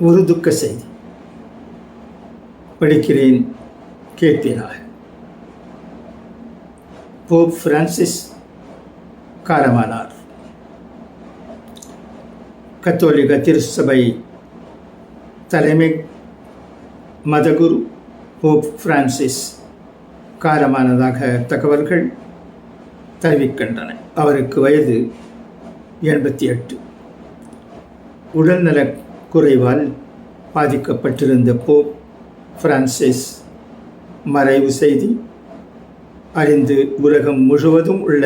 ஒரு துக்க செய்தி. படிக்கிறேன் கேட்பீராக. போப் பிரான்சிஸ் காலமானார் கத்தோலிக திருச்சபை தலைமை மதகுரு போப் பிரான்சிஸ் காலமானதாக தகவல்கள் தெரிவிக்கின்றன. அவருக்கு வயது எண்பத்தி எட்டு. உடல்நலக் குறைவால் பாதிக்கப்பட்டிருந்த போப் பிரான்சிஸ் மறைவு செய்தி அறிந்து உலகம் முழுவதும் உள்ள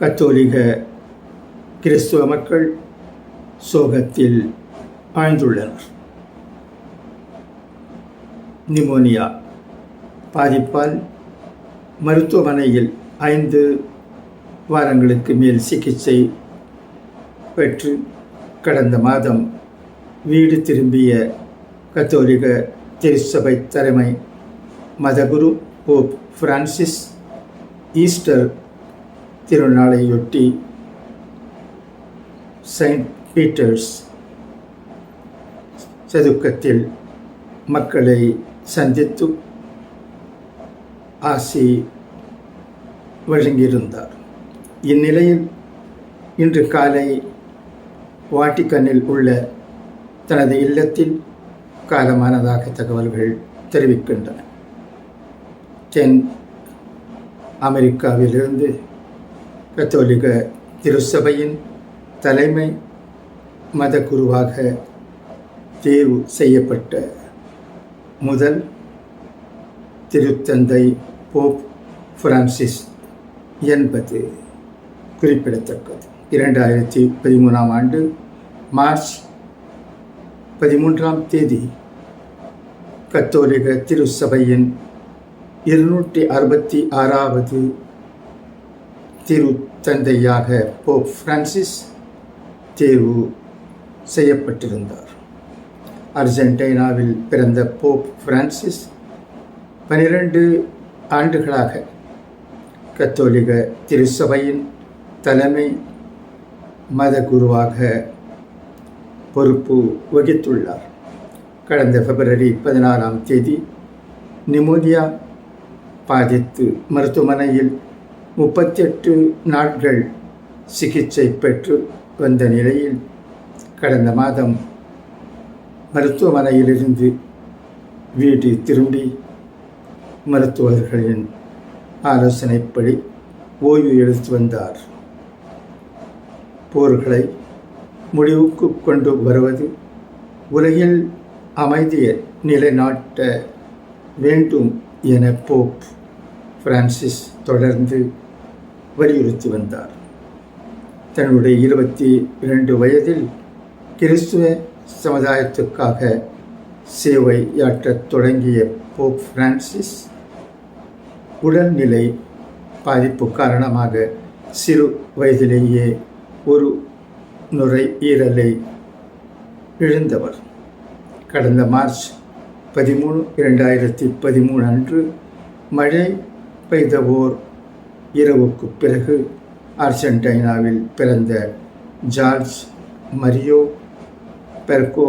கத்தோலிக கிறிஸ்துவ மக்கள் சோகத்தில் ஆழ்ந்துள்ளனர். நிமோனியா பாதிப்பால் மருத்துவமனையில் ஐந்து வாரங்களுக்கு மேல் சிகிச்சை பெற்று கடந்த மாதம் வீடு திரும்பிய கத்தோலிக திருச்சபை தலைமை மதகுரு போப் பிரான்சிஸ் ஈஸ்டர் திருநாளையொட்டி செயின்ட் பீட்டர்ஸ் சதுக்கத்தில் மக்களை சந்தித்து ஆசி வழங்கியிருந்தார். இந்நிலையில் இன்று காலை வாட்டிக்கனில் உள்ள தனது இல்லத்தில் காலமானதாக தகவல்கள் தெரிவிக்கின்றன. தென் அமெரிக்காவிலிருந்து கத்தோலிக திருச்சபையின் தலைமை மத குருவாக தேர்வு செய்யப்பட்ட முதல் திருத்தந்தை போப் பிரான்சிஸ் என்பது குறிப்பிடத்தக்கது. இரண்டாயிரத்தி பதிமூணாம் ஆண்டு மார்ச் பதிமூன்றாம் தேதி கத்தோலிக திருச்சபையின் இருநூற்றி அறுபத்தி ஆறாவது திருத்தந்தையாக போப் பிரான்சிஸ் தேர்வு செய்யப்பட்டிருந்தார். அர்ஜென்டினாவில் பிறந்த போப் பிரான்சிஸ் பனிரெண்டு ஆண்டுகளாக கத்தோலிக திருச்சபையின் தலைமை மத குருவாக பொறுப்பு வகித்துள்ளார். கடந்த பிப்ரவரி பதினாறாம் தேதி நிமோனியா பாதித்து மருத்துவமனையில் முப்பத்தெட்டு நாட்கள் சிகிச்சை பெற்று வந்த நிலையில் கடந்த மாதம் மருத்துவமனையிலிருந்து வீடு திரும்பி மருத்துவர்களின் ஆலோசனைப்படி ஓய்வு எடுத்து வந்தார். போர்களை முடிவுக்கு கொண்டு வருவது உலகில் அமைதியை நிலைநாட்ட வேண்டும் என போப் பிரான்சிஸ் தொடர்ந்து வலியுறுத்தி வந்தார். தன்னுடைய இருபத்தி இரண்டு வயதில் கிறிஸ்துவ சமுதாயத்துக்காக சேவையாற்றத் தொடங்கிய போப் பிரான்சிஸ் உடல்நிலை பாதிப்பு காரணமாக சிறு வயதிலேயே ஒரு நுரையீரலை இழந்தவர் கடந்த மார்ச் பதிமூணு இரண்டாயிரத்தி பதிமூணு அன்று மழை பெய்த ஓர் இரவுக்கு பிறகு அர்ஜென்டைனாவில் பிறந்த ஜார்ஜ் மரியோ பெர்கோ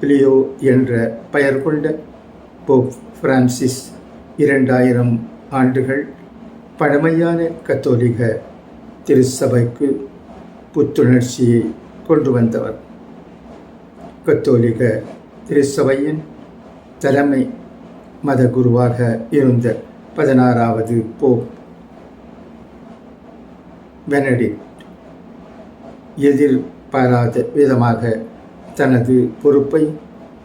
பிலியோ என்ற பெயர் கொண்ட போப் பிரான்சிஸ் இரண்டாயிரம் ஆண்டுகள் பழமையான கத்தோலிக திருச்சபைக்கு புத்துணர்ச்சியை கொண்டு வந்தவர். கத்தோலிக திருச்சபையின் தலைமை மத குருவாக இருந்த பதினாறாவது போப் பெனடிக்ட் எதிர்பாராத விதமாக தனது பொறுப்பை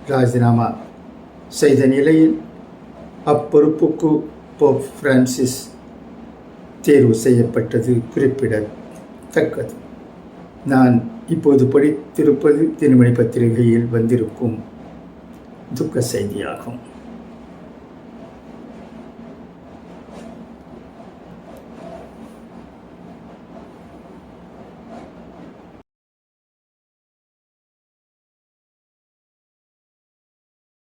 ராஜினாமா செய்த நிலையில் அப்பொறுப்புக்கு போப் பிரான்சிஸ் தேர்வு செய்யப்பட்டது குறிப்பிடத்தக்கது. நான் இப்போது படித்திருப்பது திருமணி பத்திரிகையில் வந்திருக்கும் துக்க செய்தியாகும்.